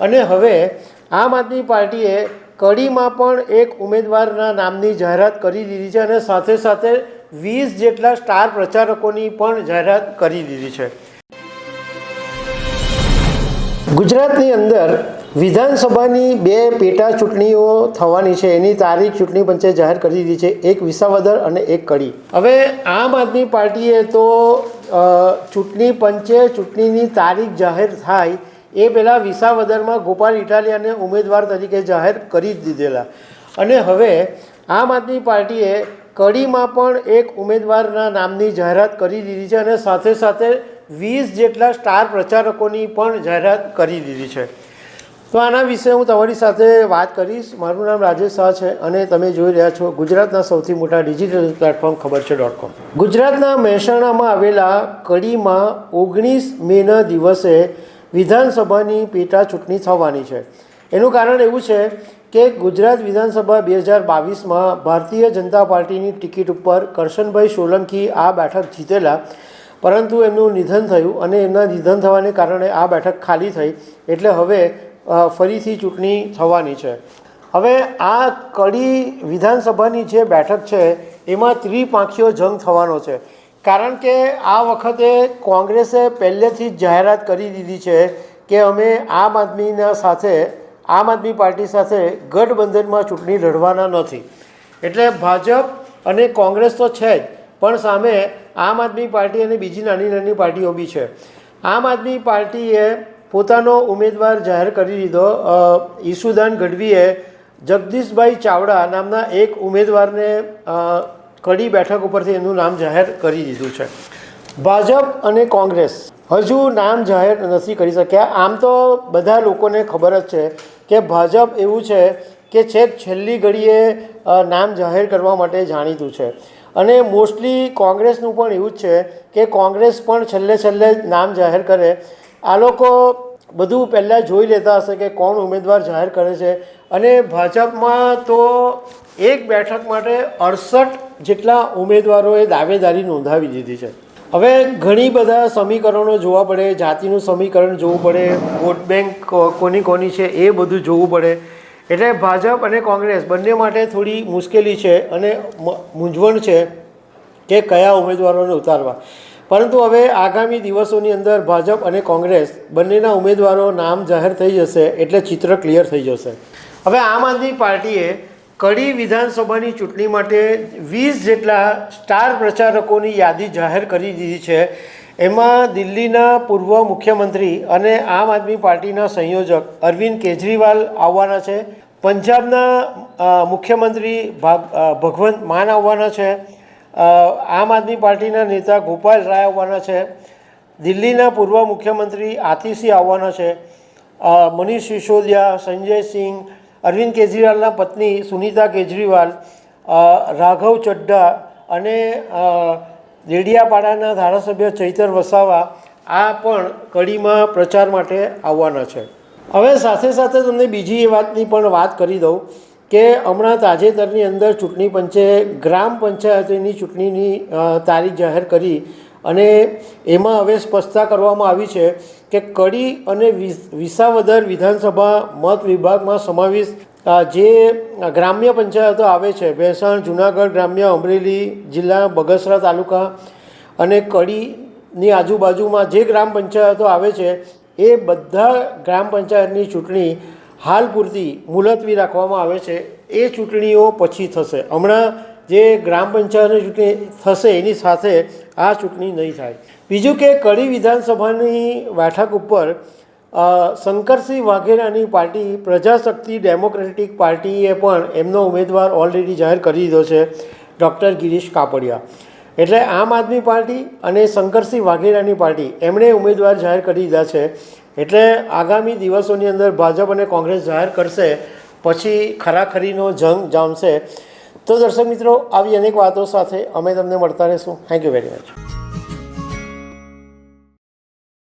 અને હવે આમ આદમી પાર્ટીએ કડીમાં પણ એક ઉમેદવારના નામની જાહેરાત કરી દીધી છે અને સાથે સાથે વીસ જેટલા સ્ટાર પ્રચારકોની પણ જાહેરાત કરી દીધી છે. ગુજરાતની અંદર વિધાનસભાની બે પેટા ચૂંટણીઓ થવાની છે. એની તારીખ ચૂંટણી પંચે જાહેર કરી દીધી છે. એક વિસાવદર અને એક કડી. હવે આમ આદમી પાર્ટીએ તો ચૂંટણી પંચે ચૂંટણીની તારીખ જાહેર થાય એ પહેલાં વિસાવદરમાં ગોપાલ ઇટાલિયાને ઉમેદવાર તરીકે જાહેર કરી જ દીધેલા. અને હવે આમ આદમી પાર્ટીએ કડીમાં પણ એક ઉમેદવારના નામની જાહેરાત કરી દીધી છે અને સાથે સાથે વીસ જેટલા સ્ટાર પ્રચારકોની પણ જાહેરાત કરી દીધી છે. તો આના વિશે હું તમારી સાથે વાત કરીશ. મારું નામ રાજેશ શાહ છે અને તમે જોઈ રહ્યા છો ગુજરાતના સૌથી મોટા ડિજિટલ પ્લેટફોર્મ ખબર છે ડોટ કોમ. ગુજરાતના મહેસાણામાં આવેલા કડીમાં ઓગણીસ મેના દિવસે વિધાનસભાની પેટા ચૂંટણી થવાની છે. એનું કારણ એવું છે કે ગુજરાત વિધાનસભા બે હજાર બાવીસમાં ભારતીય જનતા પાર્ટીની ટિકિટ ઉપર કરશનભાઈ સોલંકી આ બેઠક જીતેલા. પરંતુ એમનું નિધન થયું અને એમના નિધન થવાને કારણે આ બેઠક ખાલી થઈ. એટલે હવે ફરીથી ચૂંટણી થવાની છે. હવે આ કડી વિધાનસભાની જે બેઠક છે, એમાં ત્રિપાંખીયો જંગ થવાનો છે. કારણ કે આ વખતે કોંગ્રેસે પહેલેથી જ જાહેરાત કરી દીધી છે કે અમે આમ આદમીના સાથે, આમ આદમી પાર્ટી સાથે ગઠબંધનમાં ચૂંટણી લડવાના નથી. એટલે ભાજપ અને કોંગ્રેસ તો છે જ, પણ સામે આમ આદમી પાર્ટી અને બીજી નાની નાની પાર્ટીઓ બી છે. આમ આદમી પાર્ટીએ પોતાનો ઉમેદવાર જાહેર કરી દીધો ઈસુદાન ગઢવીએ જગદીશભાઈ ચાવડા નામના એક ઉમેદવારને કડી બેઠક ઉપરથી એનું નામ જાહેર કરી દીધું છે. ભાજપ અને કોંગ્રેસ હજુ નામ જાહેર નથી કરી શક્યા. આમ તો બધા લોકોને ખબર જ છે કે ભાજપ એવું છે કે છેક છેલ્લી ઘડીએ નામ જાહેર કરવા માટે જાણીતું છે. અને મોસ્ટલી કોંગ્રેસનું પણ એવું જ છે કે કોંગ્રેસ પણ છેલ્લે છેલ્લે નામ જાહેર કરે. આ લોકો બધું પહેલાં જોઈ લેતા હશે કે કોણ ઉમેદવાર જાહેર કરે છે. અને ભાજપમાં તો એક બેઠક માટે અડસઠ જેટલા ઉમેદવારોએ દાવેદારી નોંધાવી દીધી છે. હવે ઘણી બધા સમીકરણો જોવા પડે, જાતિનું સમીકરણ જોવું પડે, વોટ બેંક કોની કોની છે એ બધું જોવું પડે. એટલે ભાજપ અને કોંગ્રેસ બંને માટે થોડી મુશ્કેલી છે અને મૂંઝવણ છે કે કયા ઉમેદવારોને ઉતારવા. પરંતુ હવે આગામી દિવસોની અંદર ભાજપ અને કોંગ્રેસ બંનેના ઉમેદવારો નામ જાહેર થઈ જશે એટલે ચિત્ર ક્લિયર થઈ જશે. હવે આમ આદમી પાર્ટીએ કડી વિધાનસભાની ચૂંટણી માટે વીસ જેટલા સ્ટાર પ્રચારકોની યાદી જાહેર કરી દીધી છે. એમાં દિલ્હીના પૂર્વ મુખ્યમંત્રી અને આમ આદમી પાર્ટીના સંયોજક અરવિંદ કેજરીવાલ આવવાના છે. પંજાબના મુખ્યમંત્રી ભાગ ભગવંત માન આવવાના છે. આમ આદમી પાર્ટીના નેતા ગોપાલ રાય આવવાના છે. દિલ્હીના પૂર્વ મુખ્યમંત્રી આતિશી આવવાના છે. મનીષ સિસોદિયા, સંજય સિંહ, અરવિંદ કેજરીવાલના પત્ની સુનિતા કેજરીવાલ રાઘવ ચડ્ડા અને દેડિયાપાડાના ધારાસભ્ય ચૈતર વસાવા આ પણ કડીમાં પ્રચાર માટે આવવાના છે. હવે સાથે સાથે તમને બીજી એ વાતની પણ વાત કરી દઉં. કે હમણાં તાજેતરની અંદર ચૂંટણી પંચે, ગ્રામ પંચાયતની ચૂંટણીની તારીખ જાહેર કરી અને એમાં હવે સ્પષ્ટતા કરવામાં આવી છે કે કડી અને વિસ- વિસાવદર વિધાનસભા મત વિભાગમાં સમાવેશ જે ગ્રામ્ય પંચાયતો આવે છે, ભેસાણ, જુનાગઢ, ગ્રામ્ય અમરેલી, જિલ્લા બગસરા તાલુકા અને કડીની આજુબાજુમાં જે ગ્રામ પંચાયતો આવે છે, એ બધા ગ્રામ પંચાયતની ચૂંટણી હાલ પૂરતી મુલતવી રાખવામાં આવે છે. એ ચૂંટણીઓ પછી થશે. હમણાં જે ગ્રામ પંચાયતની ચૂંટણી થશે, એની સાથે આ ચૂંટણી નહીં થાય. બીજું કે કડી વિધાનસભાની બેઠક ઉપર શંકરસિંહ વાઘેલાની પાર્ટી, પ્રજાશક્તિ ડેમોક્રેટિક પાર્ટીએ પણ એમનો ઉમેદવાર ઓલરેડી જાહેર કરી દીધો છે, ડૉક્ટર ગિરીશ કાપડિયા. એટલે આમ આદમી પાર્ટી અને શંકરસિંહ વાઘેલાની પાર્ટી એમણે ઉમેદવાર જાહેર કરી દીધા છે. એટલે આગામી દિવસોની અંદર ભાજપ અને કોંગ્રેસ જાહેર કરશે, પછી ખરાખરીનો જંગ જામશે. તો દર્શક મિત્રો, આવી અનેક વાતો સાથે અમે તમને મળતા રહીશું. Thank you very much